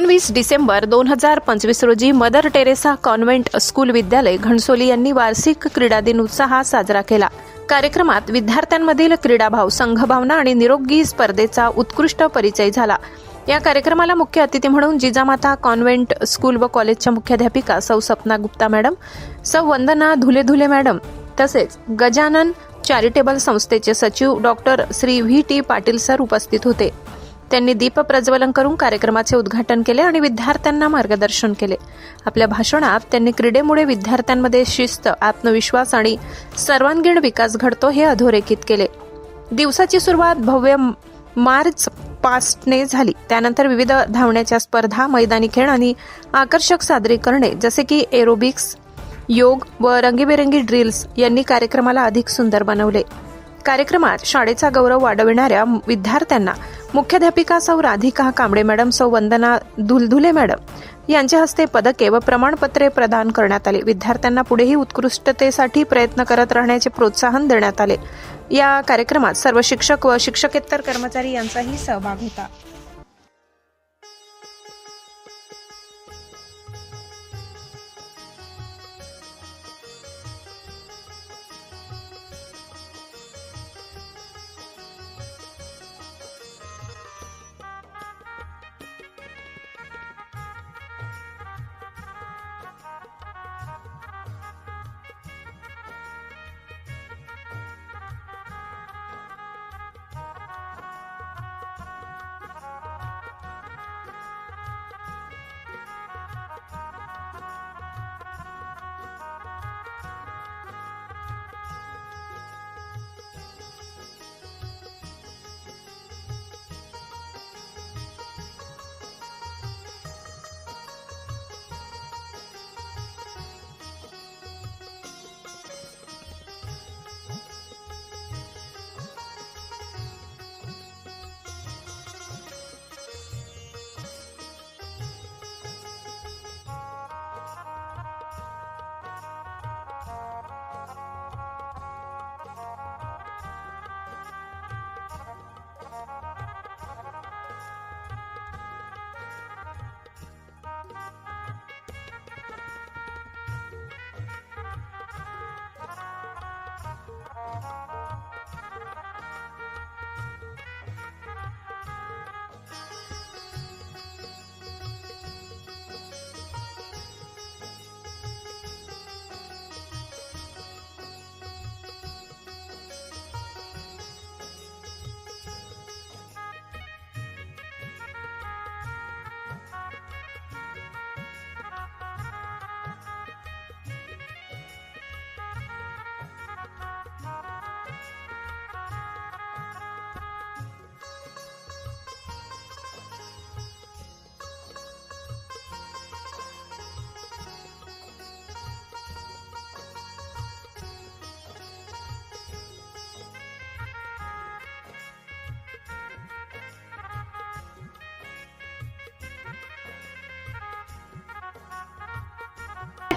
एकोणवीस डिसेंबर दोन हजार पंचवीस रोजी मदर टेरेसा कॉन्व्हेंट स्कूल विद्यालय घणसोली यांनी वार्षिक क्रीडा दिन उत्साहात साजरा केला. कार्यक्रमात विद्यार्थ्यांमधील क्रीडाभाव संघभावना आणि निरोगी स्पर्धेचा उत्कृष्ट परिचय झाला. या कार्यक्रमाला मुख्य अतिथी म्हणून जिजामाता कॉन्व्हेंट स्कूल व कॉलेजच्या मुख्याध्यापिका सौ सपना गुप्ता मॅडम सौ वंदना धुले धुले मॅडम तसेच गजानन चॅरिटेबल संस्थेचे सचिव doctor Shri V T Patil sir उपस्थित होते. त्यांनी दीप प्रज्वलन करून कार्यक्रमाचे उद्घाटन केले आणि विद्यार्थ्यांना मार्गदर्शन केले. आपल्या भाषणात त्यांनी क्रीडेमुळे विद्यार्थ्यांमध्ये शिस्त आत्मविश्वास आणि सर्वांगीण विकास घडतो हे अधोरेखित केले. दिवसाची सुरुवात भव्य मार्च पास्टने झाली. त्यानंतर विविध धावण्याच्या स्पर्धा मैदानी खेळ आणि आकर्षक सादरीकरणे जसे की एरोबिक्स योग व रंगीबेरंगी ड्रिल्स यांनी कार्यक्रमाला अधिक सुंदर बनवले. कार्यक्रमात शाळेचा गौरव वाढविणाऱ्या विद्यार्थ्यांना मुख्याध्यापिका सौ राधिका कांबळे मॅडम सौ वंदना धुलधुले मॅडम यांच्या हस्ते पदके व प्रमाणपत्रे प्रदान करण्यात आले. विद्यार्थ्यांना पुढेही उत्कृष्टतेसाठी प्रयत्न करत राहण्याचे प्रोत्साहन देण्यात आले. या कार्यक्रमात सर्व शिक्षक व शिक्षकेतर कर्मचारी यांचाही सहभाग होता.